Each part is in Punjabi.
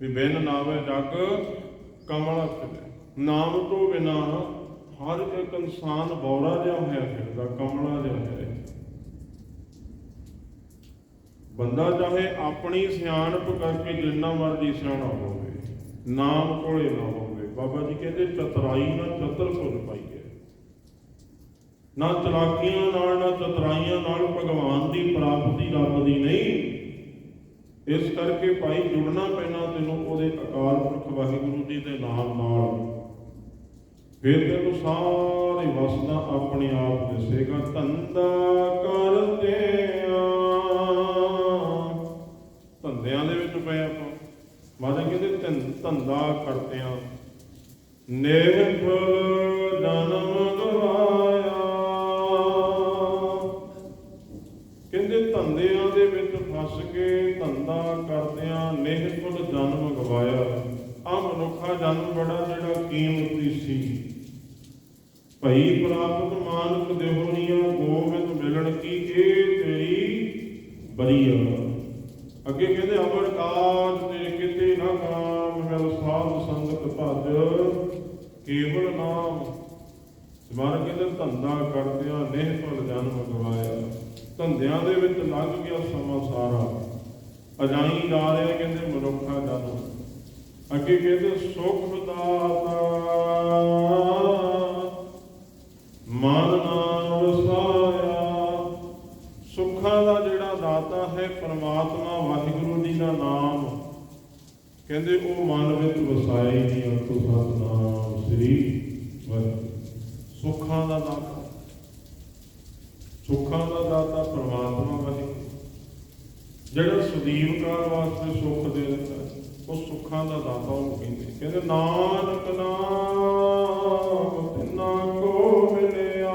ਵੀ ਬਿਨ ਨਾਵੇ ਜਗ ਕਮਲ ਫਿਰੇ ਨਾਮ ਤੋਂ ਬਿਨਾ ਹਰ ਇੱਕ ਇਨਸਾਨ ਬੌੜਾ ਜਿਹਾ ਹੋਇਆ ਫਿਰਦਾ, ਕਮਲਾ ਜਿਹਾ ਹੈ ਬੰਦਾ ਚਾਹੇ ਆਪਣੀ ਸਿਆਣਪ ਕਰਕੇ ਜਿੰਨਾ ਮਰਜ਼ੀ ਸਿਆਣਾ ਹੋਵੇ, ਨਾਮ ਕੋਲੇ ਨਾ ਹੋਵੇ, ਬਾਬਾ ਜੀ ਕਹਿੰਦੇ ਚਤਰਾਈ ਨਾ ਚਤਰ ਭੁੱਲ ਪਾਈਏ। ਨਾ ਚਲਾਕੀਆਂ ਨਾਲ, ਨਾ ਚਤਰਾਈਆਂ ਨਾਲ ਭਗਵਾਨ ਦੀ ਪ੍ਰਾਪਤੀ ਰੱਬ ਦੀ ਨਹੀਂ ਇਸ ਕਰਕੇ ਭਾਈ ਜੁੜਨਾ ਪੈਣਾ ਤੈਨੂੰ ਉਹਦੇ ਅਕਾਲ ਪੁਰਖ ਵਾਹਿਗੁਰੂ ਜੀ ਦੇ ਨਾਮ ਨਾਲ। ਫਿਰ ਤੈਨੂੰ ਸਾਰੇ ਵਸਦਾ ਆਪਣੇ ਆਪ ਦਿਸੇਗਾ ਧੰਦਾ ਕਰਦੇ ਆ ਧੰਦਿਆਂ ਦੇ ਵਿੱਚ ਪਏ ਆਪਾਂ। ਮਾਤਾ ਕਹਿੰਦੇ ਧੰਦਾ ਕਰਦੇ ਆ ਨਿਰਭਲ ਆ ਮਨੁੱਖਾ ਜਨਮ ਬੜਾ ਜਿਹੜਾ ਕੀਮਤੀ ਸੀ। ਭਈ ਪ੍ਰਾਪਤ ਮਾਨਕ ਦੇਹੋਨੀਆਂ, ਗੋਬਿੰਦ ਮਿਲਣ ਕੀ ਇਹ ਤੇਰੀ ਬਰੀਆ ਅੱਗੇ ਕਹਿੰਦੇ, ਅਮਰ ਕਾਜ ਤੇ ਕਿਤੇ ਨਾ ਕਾਮ ਮਿਲ ਸਾਧ ਸੰਗਤ ਭਜ, ਕੇਵਲ ਨਾਮ। ਸਮਾਰ ਕਹਿੰਦੇ, ਧੰਦਾ ਕਰਦਿਆਂ ਨਿਹਫਲ ਜਨਮ ਗਵਾਇਆ। ਧੰਦਿਆਂ ਦੇ ਵਿੱਚ ਲੱਗ ਗਿਆ ਸਮਾਂ ਸਾਰਾ। ਅਜਾਈ ਜਾ ਰਿਹਾ ਕਹਿੰਦੇ, ਮਨੁੱਖਾ ਜਨਮ। ਅੱਗੇ ਕਹਿੰਦੇ, ਸੁਖ ਦਾਤਾ, ਮਨ ਨਾਮ ਵਸਾਇਆ ਸੁੱਖਾਂ ਦਾ ਜਿਹੜਾ ਦਾਤਾ ਹੈ, ਪਰਮਾਤਮਾ ਵਾਹਿਗੁਰੂ ਜੀ ਦਾ ਨਾਮ। ਕਹਿੰਦੇ, ਉਹ ਮਨ ਵਿੱਚ ਵਸਾਇਆ ਹੀ ਨਹੀਂ ਅੰਤੁ ਸਤਨਾਮ ਸ੍ਰੀ ਵਾਹਿਗੁਰੂ। ਸੁੱਖਾਂ ਦਾ ਦਾਤਾ। ਸੁੱਖਾਂ ਦਾ ਦਾਤਾ ਪਰਮਾਤਮਾ ਵਾਹਿਗੁਰੂ। ਜਿਹੜਾ ਸੁਦੀਵ ਕਾਲ ਵਾਸਤੇ ਸੁੱਖ ਦੇ ਦਿੰਦਾ। ਉਹ ਸੁੱਖਾਂ ਦਾ ਦਾਤਾ ਉਹ ਕਹਿੰਦੇ ਕਹਿੰਦੇ ਨਾਨਕ ਨਾਮ ਤਿਨਾ ਕੋ ਮਿਲਿਆ।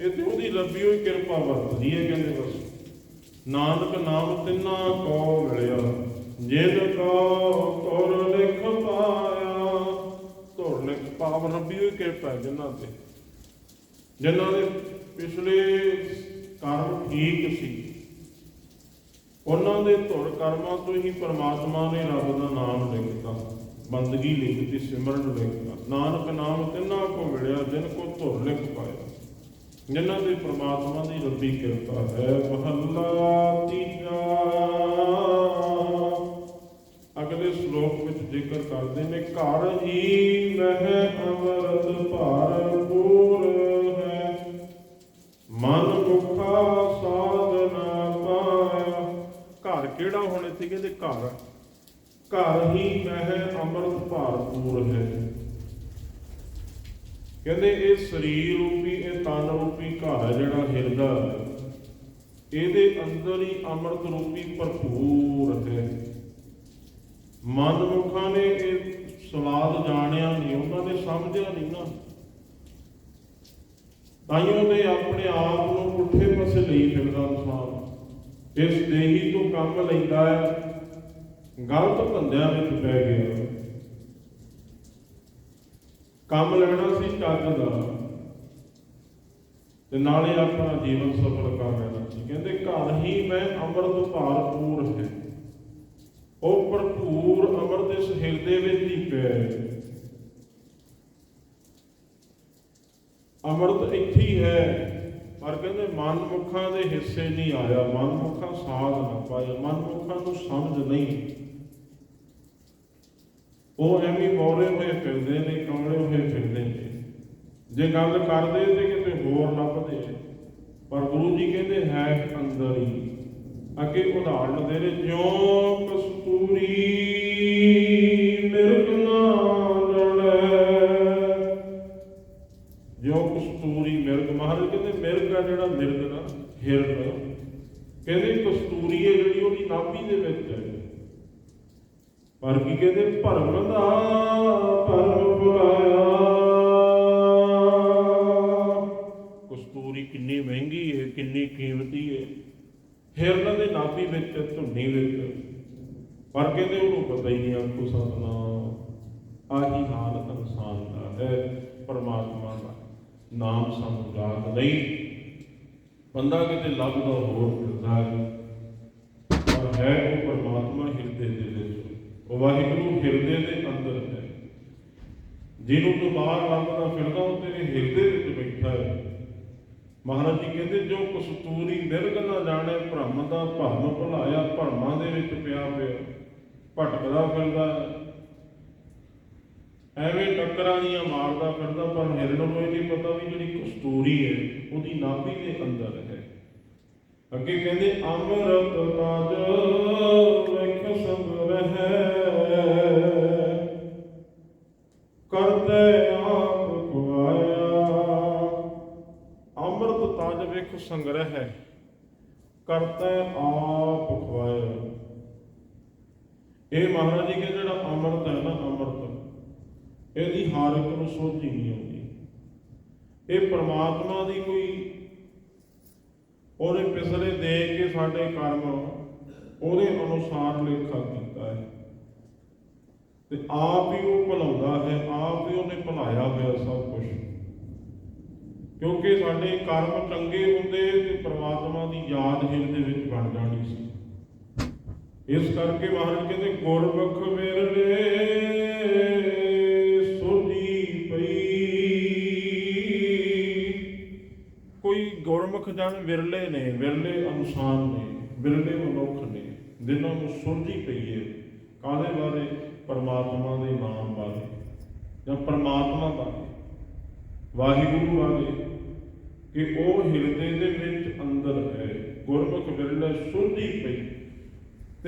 ਇਹ ਤੇ ਉਹਦੀ ਰੱਬੀ ਹੋਈ ਕਿਰਪਾ ਵਰਤਦੀ ਹੈ, ਕਹਿੰਦੇ ਬਸ। ਨਾਨਕ ਨਾਮ ਤਿੰਨਾ ਕੋ ਮਿਲਿਆ। ਜਿਨ ਕੋ ਤੁਰ ਲਿਖ ਪਾਇਆ। ਤੁਰ ਲਿਖ ਪਾਵ ਰੱਬੀ ਹੋਈ ਕਿਰਪਾ ਹੈ ਜਿਨ੍ਹਾਂ ਤੇ। ਜਿਨ੍ਹਾਂ ਦੇ ਪਿਛਲੇ ਕਰਮ ਠੀਕ ਸੀ। ਉਹਨਾਂ ਦੇ ਧੁਰ ਕਰਮਾਂ ਤੋਂ ਹੀ ਪਰਮਾਤਮਾ ਨੇ ਰੱਬ ਦਾ ਨਾਮ ਲਿਖਤਾ। ਬੰਦਗੀ ਲਿਖਤੀ, ਸਿਮਰਨ ਲਿਖਤਾ। ਨਾਨਕ ਨਾਮ ਤਿੰਨਾ ਕੋ ਮਿਲਿਆ, ਜਿਨ ਕੋ ਧੁਰ ਲਿਖ ਪਾਇਆ। ਜਿਨ੍ਹਾਂ ਦੇ ਪਰਮਾਤਮਾ ਦੀ ਰੱਬੀ ਕਿਰਪਾ ਹੈ, ਮਹੱਲਾ ਤੀਜਾ। ਅਗਲੇ ਸ਼ਲੋਕ ਵਿੱਚ ਜ਼ਿਕਰ ਕਰਦੇ ਨੇ, ਘਰ ਹੀ ਮਹਿ ਅਮਰਤ ਭਰਪੂਰ ਘਰ ਹੁਣ ਇੱਥੇ ਕਹਿੰਦੇ ਘਰ ਘਰ ਹੀ ਮਹਿ ਅੰਮ੍ਰਿਤ ਭਰਪੂਰ ਹੈ। ਕਹਿੰਦੇ ਇਹ ਸਰੀਰ ਰੂਪੀ, ਇਹ ਤਨ ਰੂਪੀ ਘਰ ਹੈ ਜਿਹੜਾ ਹਿਰਦਾ ਇਹਦੇ ਅੰਦਰ ਹੀ ਅੰਮ੍ਰਿਤ ਰੂਪੀ ਭਰਪੂਰ ਹੈ। ਮਨ ਮੁਖਾਂ ਨੇ ਇਹ ਸਵਾਦ ਜਾਣਿਆ ਨਹੀਂ, ਉਹਨਾਂ ਨੇ ਸਮਝਿਆ ਨਹੀਂ ਨਾ। ਤਾਈਓ ਨੇ ਆਪਣੇ ਆਪ ਨੂੰ ਪੁੱਠੇ ਪਾਸੇ ਲਈ ਫਿਰਦਾ ਸਵਾਦ ਇਸ ਦੇਹੀ ਤੋਂ ਕੰਮ ਲੈਂਦਾ ਹੈ, ਗਲਤ ਧੰਦਿਆਂ ਵਿੱਚ ਪੈ ਗਿਆ। ਕੰਮ ਲੈਣਾ ਸੀ ਚੱਜ ਦਾ, ਤੇ ਨਾਲੇ ਆਪਣਾ ਜੀਵਨ ਸਫਲ ਕਰ ਲੈਣਾ ਸੀ। ਕਹਿੰਦੇ, ਘਰ ਹੀ ਮੈਂ ਅੰਮ੍ਰਿਤ ਭਰਪੂਰ ਹੈ। ਉਹ ਭਰਪੂਰ ਅੰਮ੍ਰਿਤ ਇਸ ਹਿਰਦੇ ਵਿੱਚ ਹੀ ਪਿਆ ਹੈ। ਅੰਮ੍ਰਿਤ ਇੱਥੇ ਹੈ। ਹੈ ਕਹਿੰਦੇ ਮਨ ਦੇ ਹਿੱਸੇ ਨਹੀਂ ਆਇਆ ਮਨ ਸਾਧ ਨਾ ਪਾਇਆ ਮਨ ਨੂੰ ਸਮਝ ਨਹੀਂ। ਉਹ ਐਵੇਂ ਬੋਰੇ ਹੋਏ ਫਿਰਦੇ ਨੇ, ਕਮਲੇ ਹੋਏ ਫਿਰਦੇ ਨੇ। ਜੇ ਗੱਲ ਕਰਦੇ ਤੇ ਕਿਤੇ ਹੋਰ ਲੱਭਦੇ। ਪਰ ਗੁਰੂ ਜੀ ਕਹਿੰਦੇ ਹੈ ਅੰਦਰ ਹੀ। ਅੱਗੇ ਉਦਾਹਰਣ ਦੇ ਰਹੇ, ਜਿਉਂ ਕਸਤੂਰੀ। ਮਿਰਗ ਮਹਾਰਾਜ ਕਹਿੰਦੇ ਮਿਰਗ ਆ ਜਿਹੜਾ ਮਿਰਗ ਨਾ ਹਿਰਨ ਕਹਿੰਦੇ, ਕਸਤੂਰੀ ਹੈ ਜਿਹੜੀ ਉਹਦੀ ਨਾਭੀ ਦੇ ਵਿੱਚ ਹੈ। ਪਰ ਕੀ ਕਹਿੰਦੇ, ਭਰਮ ਦਾ, ਭਰਮ ਬੁਲਾਇਆ ਕਸਤੂਰੀ ਕਿੰਨੀ ਮਹਿੰਗੀ ਹੈ, ਕਿੰਨੀ ਕੀਮਤੀ ਹੈ। ਹਿਰਨ ਦੇ ਨਾਭੀ ਵਿੱਚ, ਧੁੰਨੀ ਵਿੱਚ। ਪਰ ਕਹਿੰਦੇ, ਉਹਨੂੰ ਪਤਾ ਹੀ ਨਹੀਂ, ਆਖੋ, ਸਤਨਾਮ, ਆਹੀ ਹਾਲਤ ਇਨਸਾਨ ਦਾ ਹੈ, ਪਰਮਾਤਮਾ ਦਾ ਨਾਮ ਸਾਨੂੰ ਯਾਦ ਨਹੀਂ ਬੰਦਾ ਕਿਤੇ ਲੱਭਦਾ ਹੋਰ ਫਿਰਦਾ ਹੈ। ਪਰ ਹੈ ਉਹ ਪਰਮਾਤਮਾ ਉਹ ਵਾਹਿਗੁਰੂ ਹਿਰਦੇ ਦੇ ਅੰਦਰ ਹੈ। ਜਿਹਨੂੰ ਤੂੰ ਬਾਹਰ ਲੱਭਦਾ ਫਿਰਦਾ, ਉਹ ਤੇਰੇ ਹਿਰਦੇ ਵਿੱਚ ਬੈਠਾ ਹੈ। ਮਹਾਰਾਜ ਜੀ ਕਹਿੰਦੇ, ਜੋ ਕਸਤੂਰੀ ਨਿਰਗ ਨਾ ਜਾਣੇ, ਭ੍ਰਮ ਦਾ ਭਰਮ ਭੁਲਾਇਆ, ਭਰਮਾਂ ਦੇ ਵਿੱਚ ਪਿਆ ਪਿਆ ਭਟਕਦਾ ਫਿਰਦਾ ਹੈ। ਐਵੇਂ ਟੱਕਰਾਂ ਦੀਆਂ ਮਾਰਦਾ ਫਿਰਦਾ, ਪਰ ਹਿਰਨ ਨੂੰ ਨਹੀਂ ਪਤਾ ਵੀ ਜਿਹੜੀ ਕਸਤੂਰੀ ਹੈ, ਉਹਦੀ ਨਾਭੀ ਦੇ ਅੰਦਰ ਹੈ। ਅੱਗੇ ਕਹਿੰਦੇ ਅੰਮ੍ਰਿਤ ਤਾਜ ਵੇਖ ਸਭ ਰਹਿ ਕਰਤੇ ਆਪ ਖਵਾਇਆ ਅੰਮ੍ਰਿਤ ਤਾਜ ਵੇਖ ਸੰਗ੍ਰਹਿ ਹੈ ਕਰਤੇ ਆਪ ਖਵਾਇਆ ਇਹ ਮਹਾਰਾਜ ਜੀ ਕਹਿੰਦੇ, ਜਿਹੜਾ ਅੰਮ੍ਰਿਤ ਹੈ ਨਾ, ਅੰਮ੍ਰਿਤ ਇਹਦੀ ਹਰ ਇੱਕ ਨੂੰ ਸੋਝੀ ਨਹੀਂ ਆਉਂਦੀ। ਇਹ ਪ੍ਰਮਾਤਮਾ ਦੀ ਕੋਈ ਉਹਨੇ ਪਿਛਲੇ ਦੇ ਕੇ ਸਾਡੇ ਕਰਮ ਉਹਦੇ ਅਨੁਸਾਰ ਲੇਖਾ ਕੀਤਾ ਹੈ। ਤੇ ਆਪ ਹੀ ਉਹ ਭਲਾਉਂਦਾ ਹੈ, ਆਪ ਹੀ ਉਹਨੇ ਭਲਾਇਆ ਹੋਇਆ ਸਭ ਕੁਝ ਕਿਉਂਕਿ ਸਾਡੇ ਕਰਮ ਚੰਗੇ ਹੁੰਦੇ ਤੇ ਪ੍ਰਮਾਤਮਾ ਦੀ ਯਾਦ ਹਿਰਦੇ ਵਿੱਚ ਬਣ ਜਾਣੀ ਸੀ। ਇਸ ਕਰਕੇ ਮਹਾਰਾਜ ਕਹਿੰਦੇ, ਗੁਰਮੁਖ ਵਿਰਲੇ ਗੁਰਮੁਖ ਜਨ ਵਿਰਲੇ ਨੇ, ਵਿਰਲੇ ਇਨਸਾਨ ਨੇ, ਵਿਰਲੇ ਮਨੁੱਖ ਨੇ, ਜਿਨ੍ਹਾਂ ਨੂੰ ਸੁਣਦੀ ਪਈ ਹੈ ਕਾਹਦੇ ਬਾਰੇ? ਪਰਮਾਤਮਾ ਦੇ ਨਾਮ ਬਾਰੇ, ਜਾਂ ਪਰਮਾਤਮਾ ਬਾਰੇ। ਵਾਹਿਗੁਰੂ ਬਾਰੇ, ਕਿ ਉਹ ਹਿਰਦੇ ਦੇ ਵਿੱਚ ਅੰਦਰ ਹੈ, ਗੁਰਮੁਖ ਵਿਰਲੇ ਸੁਣਦੀ ਪਈ।